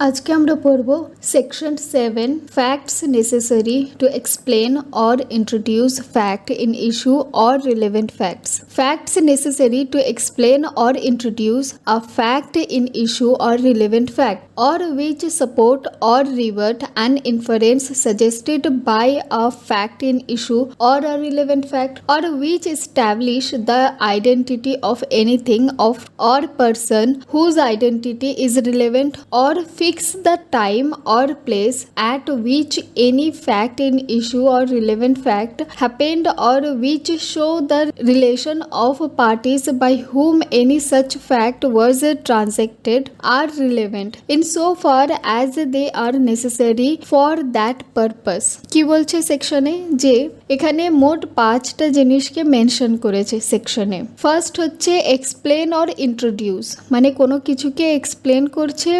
আজকে আমরা পড়ব section seven facts necessary to explain or introduce fact in issue or relevant facts facts necessary to explain or introduce a fact in issue or relevant fact or which support or revert an inference suggested by a fact in issue or a relevant fact or which establish the identity of anything of or person whose identity is relevant or fix the time or place at which any fact in issue or relevant fact happened or which show the relation of parties by whom any such fact was transacted are relevant. In far as they are necessary for that purpose. কি বলছে সেকশনে যে এখানে মোট পাঁচটা জিনিসকে mention করেছে সেকশনে ফার্স্ট হচ্ছে এক্সপ্লেন অর ইন্ট্রোডিউস মানে কোনো কিছুকে এক্সপ্লেন করছে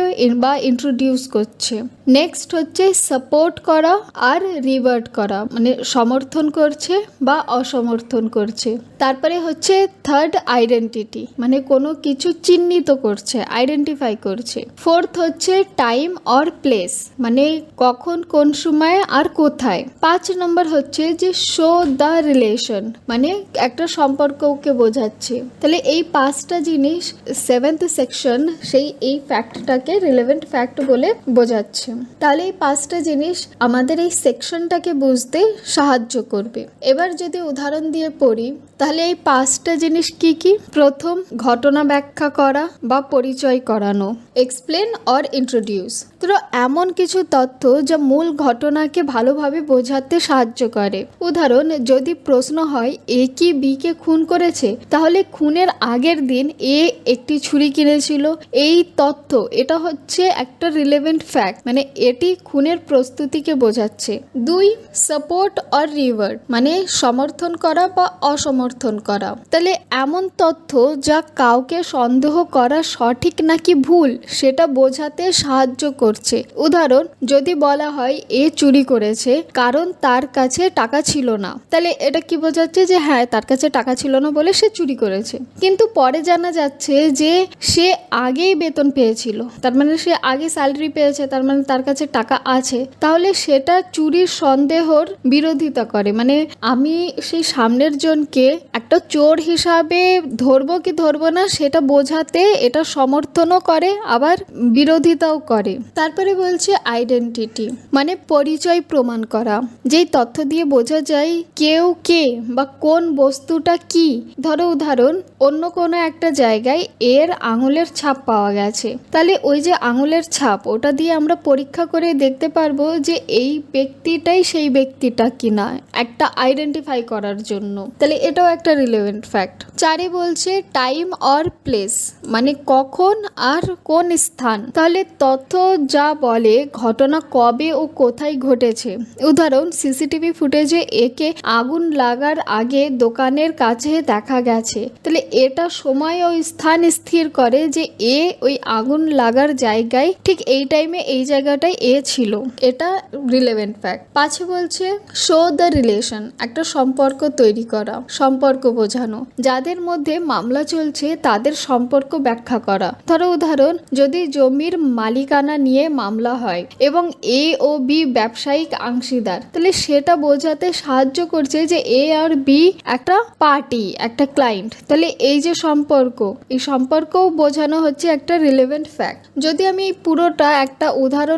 বা ইন্ট্রোডিউস করছে। নেক্সট হচ্ছে সাপোর্ট করা আর রিভার্ট করা মানে সমর্থন করছে বা অসমর্থন করছে। তারপরে হচ্ছে থার্ড আইডেন্টিটি মানে কোনো কিছু চিহ্নিত করছে আইডেন্টিফাই করছে। ফোর্থ হচ্ছে টাইম অর প্লেস মানে কখন, কোন সময় আর কোথায়। পাঁচ নম্বর হচ্ছে যে শো দ্য রিলেশন মানে একটা সম্পর্ককে বোঝাচ্ছে। তাহলে এই পাঁচটা জিনিস সেভেন্থ সেকশন সেই এই ফ্যাক্টটাকে রিলেভেন্ট ফ্যাক্ট বলে বোঝাচ্ছে। তাহলে এই পাঁচটা জিনিস আমাদের এই সেকশনটাকে বুঝতে সাহায্য করবে। এবার যদি উদাহরণ দিয়ে পড়ি, তাহলে এই পাঁচটা জিনিস কি কি? প্রথম, ঘটনা ব্যাখ্যা করা বা পরিচয় করানো এক্সপ্লেন অর ইন্ট্রোডিউস তো এমন কিছু তথ্য যা মূল ঘটনাকে ভালোভাবে বোঝাতে সাহায্য করে। উদাহরণ, যদি প্রশ্ন হয়, এ কি বি কে খুন করেছে? তাহলে খুনের আগের দিন এ একটি ছুরি কিনেছিল। এই তথ্য, এটা হচ্ছে একটা রিলেভেন্ট ফ্যাক্ট মানে এটি খুনের প্রস্তুতিকে বোঝাচ্ছে। দুই সাপোর্ট অর রিভার্ট মানে সমর্থন করা বা অসমর্থন করা। তাহলে এমন তথ্য যা কাউকে সন্দেহ করা সঠিক নাকি ভুল, সেটা বোঝাতে সাহায্য করছে। উদাহরণ, যদি বলা হয়, এ চুরি করেছে, কারণ তার কাছে টাকা ছিল না। তাহলে এটা কি বোঝাচ্ছে যে হ্যাঁ তার কাছে টাকা ছিল না বলে সে চুরি করেছে। কিন্তু পরে জানা যাচ্ছে যে, সে আগেই বেতন পেয়েছিল। তার মানে সে আগে স্যালারি পেয়েছে, তার মানে তার কাছে টাকা আছে, তাহলে সেটা চুরির সন্দেহর বিরোধিতা করে। মানে আমি সেই সামনের জনকে একটা চোর হিসাবে ধরবো কি ধরবো না, সেটা বোঝাতে এটা সমর্থনও করে, আবার বিরোধিতাও করে। তারপরে বলছে আইডেন্টিটি মানে পরিচয় প্রমাণ করা। যেই তথ্য দিয়ে বোঝা যায় কেউ কে বা কোন বস্তুটা কি। ধরো উদাহরণ, অন্য কোনো একটা জায়গায় এর আঙুলের ছাপ পাওয়া গেছে। তাহলে ওই যে আঙুলের ছাপ, ওটা দিয়ে আমরা পরীক্ষা করে দেখতে পারব যে এই ব্যক্তিটাই সেই ব্যক্তিটা কিনা একটা আইডেন্টিফাই করার জন্য। তাহলে এটাও একটা রিলেভেন্ট ফ্যাক্ট চারে বলছে টাইম অর প্লেস মানে কখন আর কোন স্থান। তাহলে তথ্য যা বলে, ঘটনা কবে ও কোথায় ঘটেছে। উদাহরণ, সিসিটিভি ফুটেজে একে আগুন লাগার আগে দোকানের কাছে দেখা গেছে। তাহলে এটা সময় ও স্থান স্থির করে যে এ ওই আগুন লাগার জায়গায় ঠিক এই টাইমে এই জায়গাটায় এ ছিল। এটা রিলেভেন্ট ফ্যাক্ট পাঁচে বলছে শো দ্য রিলেশন একটা সম্পর্ক তৈরি করা, সম্পর্ক বোঝানো। যাদের মধ্যে মামলা চলছে, তাদের সম্পর্ক ব্যাখ্যা করা। ধরো উদাহরণ, যদি জমির মালিকানা নিয়ে মামলা হয় এবং এ ও বি ব্যবসায়িক অংশীদার, তাহলে সেটা বোঝাতে সাহায্য করছে যে এ আর বি একটা পার্টি একটা ক্লায়েন্ট তাহলে এই যে সম্পর্ক, এই সম্পর্কও বোঝানো হচ্ছে একটা রিলেভেন্ট ফ্যাক্ট যদি আমি পুরোটা একটা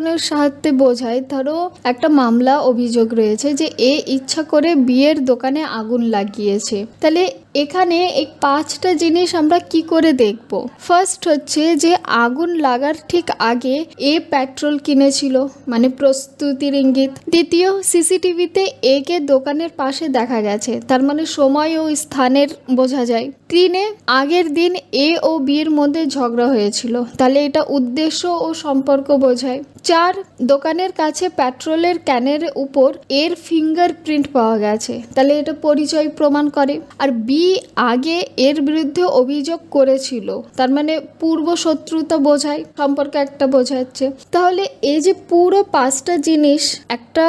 উদাহরণের সাহায্যে বোঝাই ধরো একটা মামলা অভিযোগ রয়েছে যে এ ইচ্ছা করে বিয়ের দোকানে আগুন লাগিয়েছে। তাহলে এখানে এই পাঁচটা জিনিস আমরা কি করে দেখব? ফার্স্ট হচ্ছে যে আগুন লাগার ঠিক আগে এ পেট্রোল কিনেছিল মানে প্রস্তুতির ইঙ্গিত। দ্বিতীয়, সিসিটিভিতে একে দোকানের পাশে দেখা গেছে, তার মানে সময় ও স্থানের বোঝা যায়। তিনে, আগের দিন এ ও বিয়ের মধ্যে ঝগড়া হয়েছিল, তাহলে এটা উদ্দেশ্য ও সম্পর্ক বোঝায়। চার দোকানের কাছে পেট্রোলের ক্যানের উপর এর ফিঙ্গার প্রিন্ট পাওয়া গেছে। তাহলে এটা পরিচয় প্রমাণ করে। আর বি, আগে এর বিরুদ্ধে অভিযোগ করেছিল। তার মানে পূর্ব শত্রুতা বোঝায়, সম্পর্ক একটা বোঝাচ্ছে। তাহলে এই যে পুরো পাঁচটা জিনিস, একটা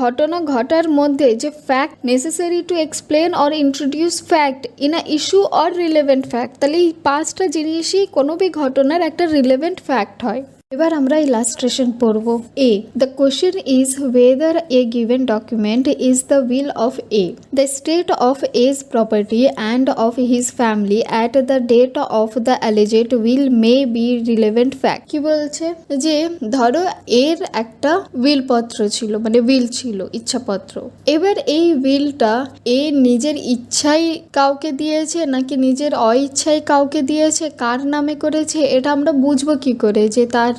ঘটনা ঘটার মধ্যে যে fact necessary to explain or introduce fact in a issue or relevant fact তাহলে এই পাঁচটা জিনিসই কোনো বি ঘটনার একটা রিলেভেন্ট ফ্যাক্ট হয়। এবার আমরা ইলাস্ট্রেশন পড়ব A the question is whether a given document is the will of A the state of A's property and of his family at the date of the alleged will may be relevant fact কি বলছে? যে ধরো এর একটা will পত্র ছিল মানে will ছিল, ইচ্ছাপত্র। এবার এই উইলটা এ নিজের ইচ্ছাই কাউকে দিয়েছে নাকি নিজের অইচ্ছায় কাউকে দিয়েছে? কার নামে করেছে? এটা আমরা বুঝব কি করে যে তার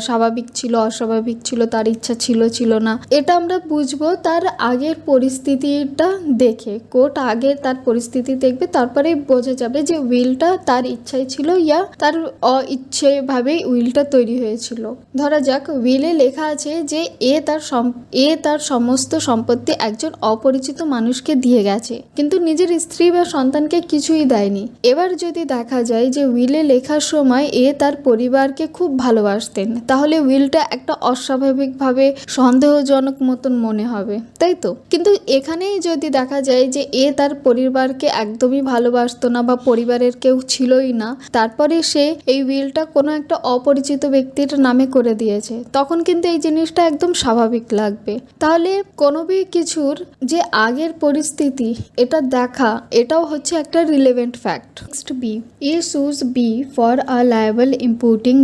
স্বাভাবিক ছিল, অস্বাভাবিক ছিল, তার ইচ্ছা ছিল ছিল না। এটা আমরা বুঝব তার আগের পরিস্থিতিটা দেখে। কোর্ট আগে তার পরিস্থিতি দেখবে, তারপরে বোঝা যাবে যে উইলটা তার ইচ্ছাই ছিল ইয়া তার অইচ্ছে ভাবে উইলটা তৈরি হয়েছিল। ধরা যাক, উইলে লেখা আছে যে এ তার এ তার সমস্ত সম্পত্তি একজন অপরিচিত মানুষকে দিয়ে গেছে। কিন্তু নিজের স্ত্রী বা সন্তানকে কিছুই দেয়নি। এবার যদি দেখা যায় যে উইলে লেখার সময় এ তার পরিবারকে খুব ভালোবাসতেন তাহলে উইলটা একটা অস্বাভাবিকভাবে সন্দেহজনক মতন মনে হবে, তাই তো? কিন্তু এখানেই যদি দেখা যায় যে এ তার পরিবারকে একদমই ভালোবাসতো না বা পরিবারের কেউ ছিলই না, তারপরে সে এই উইলটা কোনো একটা অপরিচিত ব্যক্তির নামে করে দিয়েছে, তখন কিন্তু এই জিনিসটা একদম স্বাভাবিক লাগবে। তাহলে কোনো কিছুর যে আগের পরিস্থিতি, এটা দেখা, এটাও হচ্ছে একটা relevant fact next B A sues B for a libel imputing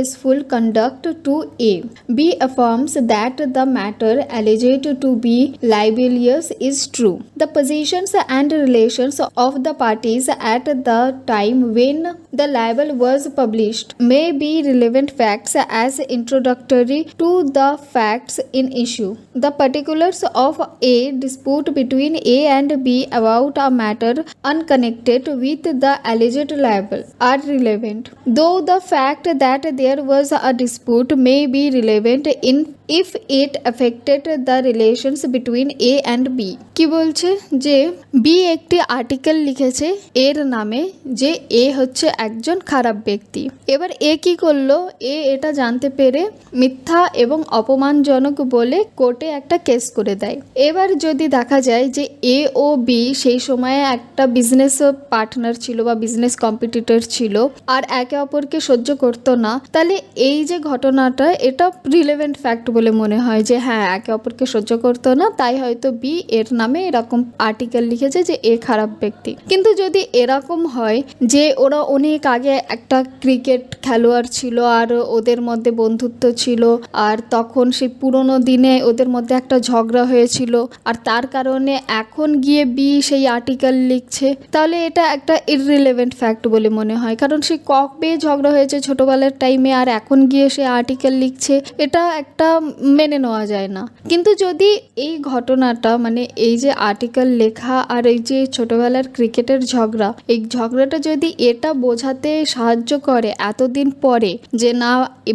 disgraceful conduct to A. B affirms that the matter alleged to be libelous is true. The positions and relations of the parties at the time when the libel was published may be relevant facts as introductory to the facts in issue. The particulars of a dispute between A and B about a matter unconnected with the alleged libel are relevant. Though the fact that there was a dispute may be relevant in if it affected the relations between A and B. কি বলছে? যে B একটি article লিখেছে, এর নামে যে এ হচ্ছে একজন খারাপ ব্যক্তি। এবার এ কি করল? এ এটা জানতে পেরে মিথ্যা এবং অপমানজনক বলে কোর্টে একটা কেস করে দেয়। এবার যদি দেখা যায় যে এ ও বি সেই সময়ে একটা বিজনেস পার্টনার ছিল বা বিজনেস কম্পিটিটর ছিল আর একে অপরকে সহ্য করতো না, তাহলে এই যে ঘটনাটা, এটা রিলেভেন্ট ফ্যাক্ট বলে মনে হয় যে হ্যাঁ একে অপরকে সহ্য করতো না। তাই হয়তো বি এর নামে এরকম আর্টিকেল লিখেছে যে, এ খারাপ ব্যক্তি। কিন্তু যদি এরকম হয় যে, ওরা অনেক আগে একটা ক্রিকেট খেলোয়াড় ছিল আর ওদের মধ্যে বন্ধুত্ব ছিল আর তখন সেই পুরোনো দিনে ওদের মধ্যে একটা ঝগড়া হয়েছিল আর তার কারণে এখন গিয়ে বি সেই আর্টিকেল লিখছে, তাহলে এটা একটা ইররিলেভেন্ট ফ্যাক্ট বলে মনে হয়। কারণ সে কবে ঝগড়া হয়েছে ছোটবেলার টাইমে আর এখন গিয়ে সে আর্টিকেল লিখছে, এটা একটা মেনে নেওয়া যায় না। কিন্তু যদি এই ঘটনাটা মানে এই যে আর্টিকেল লেখা আর এই যে ছোটবেলার ক্রিকেটের ঝগড়া, এই ঝগড়াটা যদি এটা বোঝাতে সাহায্য করে এতদিন পরে যে না,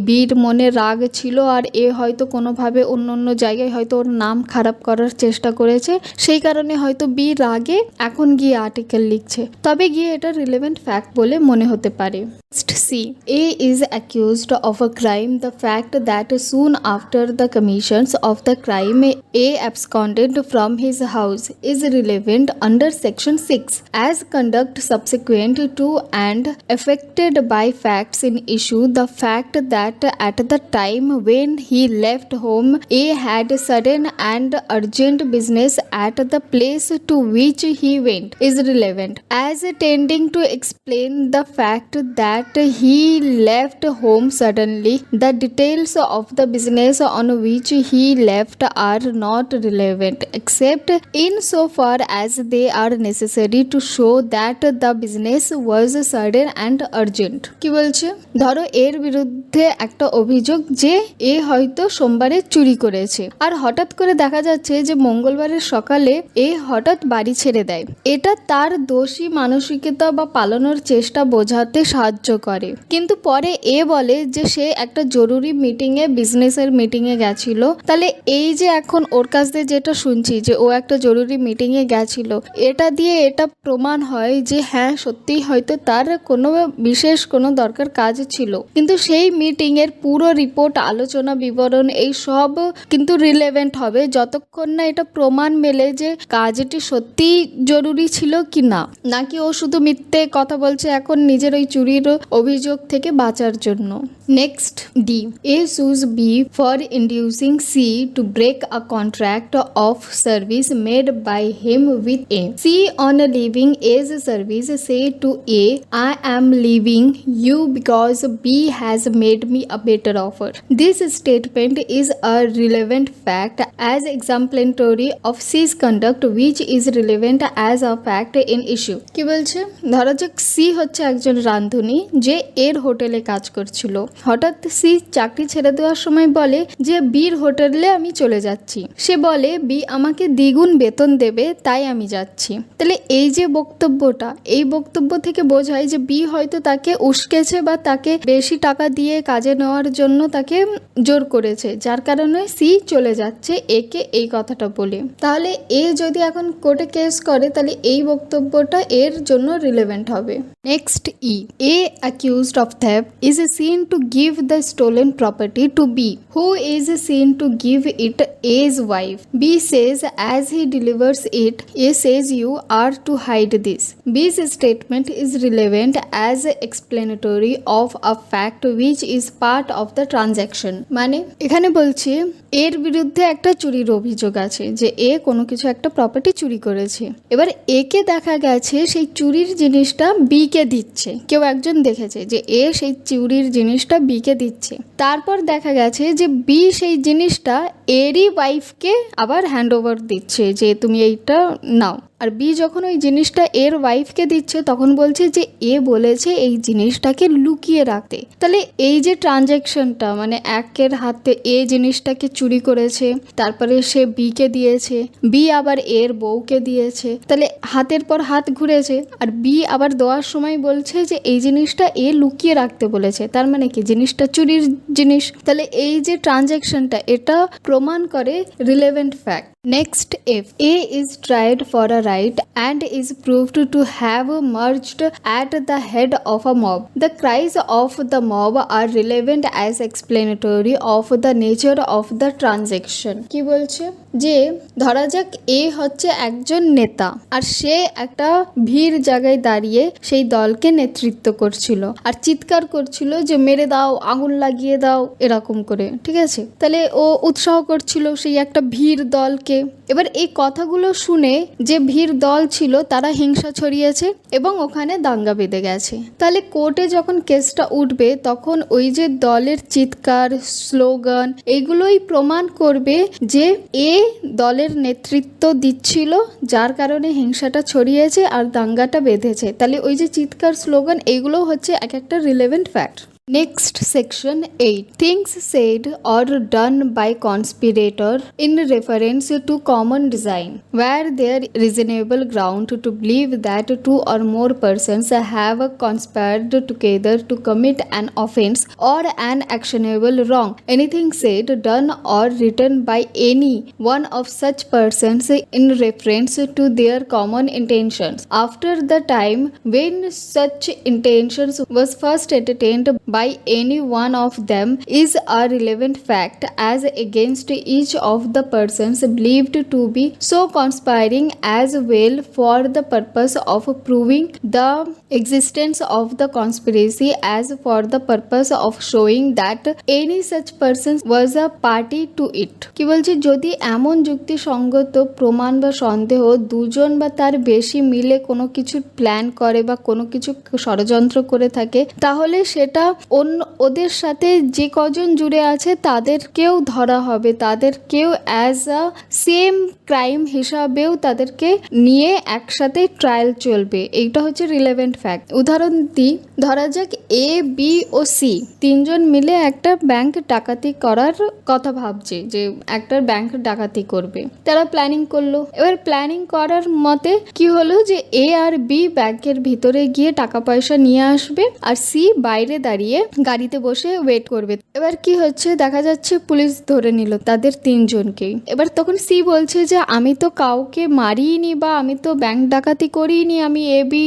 বীর মনে রাগ ছিল আর এ হয়তো কোনোভাবে অন্য অন্য জায়গায় হয়তো ওর নাম খারাপ করার চেষ্টা করেছে, সেই কারণে হয়তো বি রাগে এখন গিয়ে আর্টিকেল লিখছে। তবে গিয়ে এটা রিলেভেন্ট ফ্যাক্ট বলে মনে হতে পারে। Next C. A is accused of crime the fact that soon soon after the commissions of the crime, A absconded from his house is relevant under Section 6 as conduct subsequent to and affected by facts in issue. The fact that at the time when he left home, A had sudden and urgent business at the place to which he went is relevant as tending to explain the fact that he left home suddenly. The details of the business on which he left are not relevant, except insofar as they are necessary to show that the business was sudden and urgent. কি বলছে? ধরো, এর বিরুদ্ধে একটা অভিযোগ যে এ হয়তো সোমবারে চুরি করেছে। আর হঠাৎ করে দেখা যাচ্ছে যে মঙ্গলবারের সকালে এ হঠাৎ বাড়ি ছেড়ে দেয়। এটা তার দোষী মানসিকতা বা পালানোর চেষ্টা বোঝাতে সাহায্য করে। কিন্তু পরে এ বলে যে সে একটা জরুরি মিটিংয়ে বিজনেসের মিটিং মিটিংয়ে গেছিল। তাহলে এই যে এখন ওর কাছ দিয়ে যেটা শুনছি যে ও একটা জরুরি মিটিংয়ে গেছিল, এটা দিয়ে এটা প্রমাণ হয় যে হ্যাঁ সত্যিই হয়তো তার কোনো বিশেষ কোনো দরকার কাজ ছিল। কিন্তু সেই মিটিংয়ের পুরো রিপোর্ট আলোচনা বিবরণ, এই সব কিন্তু রিলেভেন্ট হবে যতক্ষণ না এটা প্রমাণ মেলে যে কাজটি সত্যিই জরুরি ছিল কি না। নাকি ও শুধু মিথ্যে কথা বলছে এখন নিজের ওই চুরির অভিযোগ থেকে বাঁচার জন্য। Next D A sues B for inducing C to break a contract of service made by him with A C on leaving A's service says to A I am leaving you because B has made me a better offer. This statement is a relevant fact as exemplary of C's conduct which is relevant as a fact in issue. কি বলছে ধরা যাক C হচ্ছে একজন রাঁধুনি যে এর হোটেলে কাজ করছিল হঠাৎ সি চাকরি ছেড়ে দেওয়ার সময় বলে যে বির হোটেলে আমি চলে যাচ্ছি। সে বলে বি আমাকে দ্বিগুণ বেতন দেবে, তাই আমি যাচ্ছি। তাহলে এই যে বক্তব্যটা, এই বক্তব্য থেকে বোঝায় যে বি হয়তো তাকে উস্কেছে বা তাকে বেশি টাকা দিয়ে কাজে নেওয়ার জন্য তাকে জোর করেছে, যার কারণে সি চলে যাচ্ছে, একে এই কথাটা বলে। তাহলে এ যদি এখন কোর্টে কেস করে, তাহলে এই বক্তব্যটা এর জন্য রিলেভেন্ট হবে। Next E A accused of theft is a seen to give the stolen property to B who a seen to give it as wife B says as he delivers it, a says, you are to hide this. B's statement is relevant as explanatory of a fact which is part of the transaction. মানে এখানে বলছি, এর বিরুদ্ধে একটা চুরির অভিযোগ আছে যে এ কোনো কিছু একটা প্রপার্টি চুরি করেছে। এবার একে দেখা গেছে, সেই চুরির জিনিসটা বি কে দিচ্ছে। কেউ একজন দেখেছে যে এ সেই চুরির জিনিসটা বি কে দিচ্ছে। তারপর দেখা গেছে যে বি সেই জিনিসটা এরই ওয়াইফকে আবার হ্যান্ড ওভার দিচ্ছে যে তুমি এইটা নাও। আর বি যখন ওই জিনিসটা এর ওয়াইফকে দিচ্ছে, তখন বলছে যে এ বলেছে এই জিনিসটাকে লুকিয়ে রাখতে। তাহলে এই যে ট্রানজ্যাকশনটা মানে একের হাতে এ জিনিসটাকে চুরি করেছে, তারপরে সে বিকে দিয়েছে, বি আবার এর বউকে দিয়েছে, তাহলে হাতের পর হাত ঘুরেছে, আর বি আবার দেওয়ার সময় বলছে যে এই জিনিসটা এ লুকিয়ে রাখতে বলেছে, তার মানে কি জিনিসটা চুরির জিনিস? তাহলে এই যে ট্রানজ্যাকশনটা এটা প্রমাণ করে relevant fact Next, if A is tried for a right and is proved to have merged at the head of a mob, the cries of the mob are relevant as explanatory of the nature of the transaction. কি বলছে যে ধরা যাক এ হচ্ছে একজন নেতা আর সে একটা ভিড় জায়গায় দাঁড়িয়ে সেই দলকে নেতৃত্ব করছিল আর চিৎকার করছিল যে মেরে দাও আগুন লাগিয়ে দাও এরকম করে ঠিক আছে তাহলে ও উৎসাহ করছিল সেই একটা ভিড় দলকে এবার এই কথাগুলো শুনে যে ভিড় দল ছিল, তারা হিংসা ছড়িয়েছে এবং ওখানে দাঙ্গা বেঁধে গেছে। তাহলে কোর্টে যখন কেসটা উঠবে, তখন ওই যে দলের চিৎকার, স্লোগান, এগুলোই প্রমাণ করবে যে এ দলের নেতৃত্ব দিচ্ছিল, যার কারণে হিংসাটা ছড়িয়েছে আর দাঙ্গাটা বেঁধেছে। তাহলে ওই যে চিৎকার, স্লোগান এগুলো হচ্ছে এক একটা relevant fact Next section 8 Things said or done by conspirator in reference to common design. Where there reasonable ground to believe that two or more persons have conspired together to commit an offense or an actionable wrong? Anything said done or written by any one of such persons in reference to their common intentions? After the time when such intentions was first entertained by any one of them is a relevant fact as against each of the persons believed to be so conspiring as well for the purpose of proving the existence of the conspiracy as for the purpose of showing that any such person was a party to it কি বলছে যদি এমন যুক্তিসঙ্গত প্রমাণ বা সন্দেহ দুজন বা তার বেশি মিলে কোনো কিছু প্ল্যান করে বা কোনো কিছু ষড়যন্ত্র করে থাকে তাহলে সেটা অন্য ওদের সাথে যে কজন জুড়ে আছে তাদেরকেও ধরা হবে। তাদেরকেও অ্যাজ আ সেম ক্রাইম হিসাবেও তাদেরকে নিয়ে একসাথে ট্রায়াল চলবে। এইটা হচ্ছে রিলেভেন্ট ফ্যাক্ট উদাহরণ দিই ধরা যাক এ বি ও সি তিনজন মিলে একটা ব্যাংক ডাকাতি করার কথা ভাবছে যে একটা ব্যাংক ডাকাতি করবে। তারা প্ল্যানিং করল। এবার প্ল্যানিং করার মতে কি হলো যে এ আর বি ব্যাংকের ভিতরে গিয়ে টাকা পয়সা নিয়ে আসবে আর সি বাইরে দাঁড়িয়ে গিয়ে গাড়িতে বসে ওয়েট করবে। এবার কি হচ্ছে? দেখা যাচ্ছে পুলিশ ধরে নিল তাদের তিনজনকেই। এবার তখন সি বলছে যে, আমি তো কাউকে মারিনি বা আমি তো ব্যাংক ডাকাতি করিনি। আমি এবি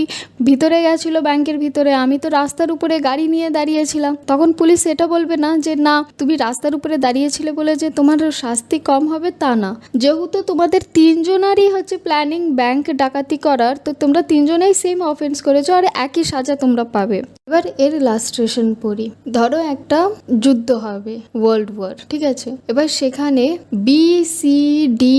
ভিতরে গেছিল ব্যাংকের ভিতরে। আমি তো রাস্তার উপরে গাড়ি নিয়ে দাঁড়িয়েছিলাম। তখন পুলিশ এটা বলবে না যে, না, তুমি রাস্তার উপরে দাঁড়িয়েছিলে বলে যে তোমার শাস্তি কম হবে তা না। যেহেতু তোমাদের তিনজনারই হচ্ছে প্ল্যানিং ব্যাংক ডাকাতি করার, তো তোমরা তিনজনেই সেম অফেন্স করেছ আর একই সাজা তোমরা পাবে। এবার এর লাস্ট্রেশন পড়ি। ধরো একটা যুদ্ধ হবে ওয়ার্ল্ড ওয়ার ঠিক আছে? এবার সেখানে B C D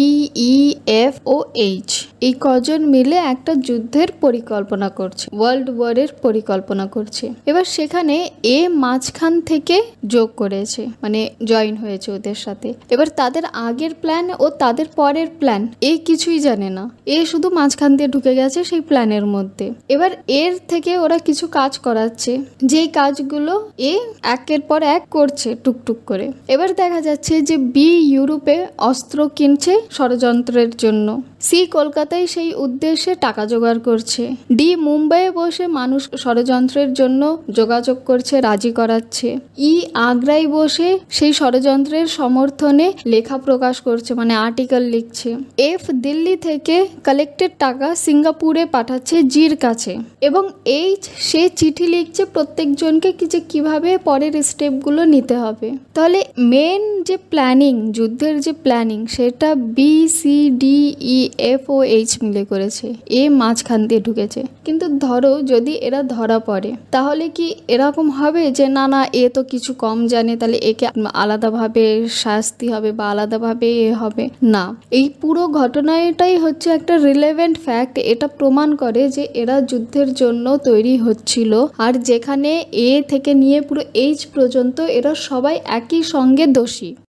E F ও এইচ এই কজন মিলে একটা যুদ্ধের পরিকল্পনা করছে ওয়ার্ল্ড ওয়ারের পরিকল্পনা করছে। এবার সেখানে এ মাঝখান থেকে যোগ করেছে মানে জয়েন হয়েছে ওদের সাথে। এবার তাদের আগের প্ল্যান ও তাদের পরের প্ল্যান এ কিছুই জানে না। এ শুধু মাঝখান দিয়ে ঢুকে গেছে সেই প্ল্যানের মধ্যে। এবার এর থেকে ওরা কিছু কাজ করাচ্ছে, যেই কাজগুলো এ, একের পর এক করছে টুকটুক করে। এবার দেখা যাচ্ছে যে বি ইউরোপে অস্ত্র কিনছে ষড়যন্ত্রের জন্য। সি কলকাতায় সেই উদ্দেশ্যে টাকা জোগাড় করছে। ডি মুম্বাইয়ে বসে মানুষ ষড়যন্ত্রের জন্য যোগাযোগ করছে, রাজি করাচ্ছে। ই আগ্রায় বসে সেই ষড়যন্ত্রের সমর্থনে লেখা প্রকাশ করছে মানে আর্টিকেল লিখছে। এফ দিল্লি থেকে কালেক্টেড টাকা সিঙ্গাপুরে পাঠাচ্ছে জির কাছে এবং এইচ সে চিঠি লিখছে প্রত্যেকজনকে কি যে কীভাবে পরের স্টেপগুলো নিতে হবে। তাহলে মেন যে প্ল্যানিং যুদ্ধের যে প্ল্যানিং সেটা B C D E F ও এইচ মিলে করেছে। এ মাঝখান দিয়ে ঢুকেছে। কিন্তু ধরো যদি এরা ধরা পড়ে, তাহলে কি এরকম হবে যে, না না, এ তো কিছু কম জানে, তাহলে একে আলাদাভাবে শাস্তি হবে বা আলাদাভাবে এ হবে না। এই পুরো ঘটনাটাই হচ্ছে একটা রিলেভেন্ট ফ্যাক্ট এটা প্রমাণ করে যে এরা যুদ্ধের জন্য তৈরি হচ্ছিল। আর যেখানে এ থেকে নিয়ে পুরো এইচ পর্যন্ত এরা সবাই একই সঙ্গে দোষী।